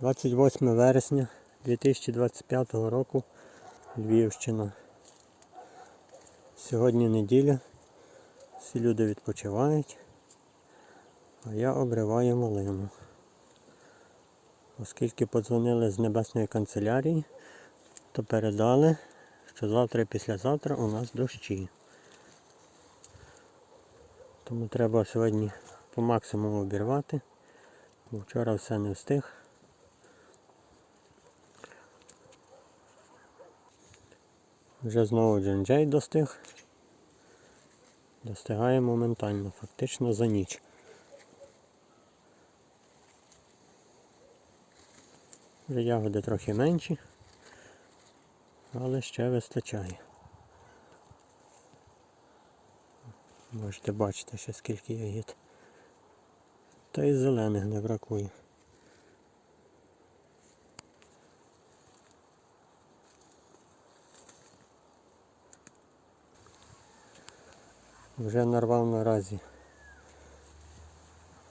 28 вересня 2025 року Львівщина. Сьогодні неділя. Всі люди відпочивають, а я обриваю малину. Оскільки подзвонили з небесної канцелярії, то передали, що завтра і післязавтра у нас дощі. Тому треба сьогодні по максимуму обірвати, бо вчора все не встиг. Вже знову джинджей достиг. Достигає моментально, фактично за ніч. Вже ягоди трохи менші, але ще вистачає. Можете бачити ще скільки ягід. Та і зелених не бракує. Вже нарвав наразі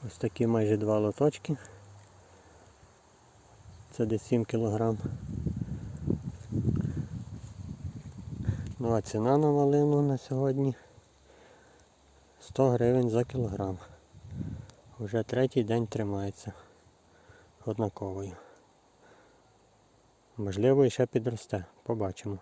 ось такі майже два лоточки. Це десь 7 кілограм. Ну а ціна на малину на сьогодні 100 гривень за кілограм. Вже третій день тримається однаковою. Можливо, і ще підросте. Побачимо.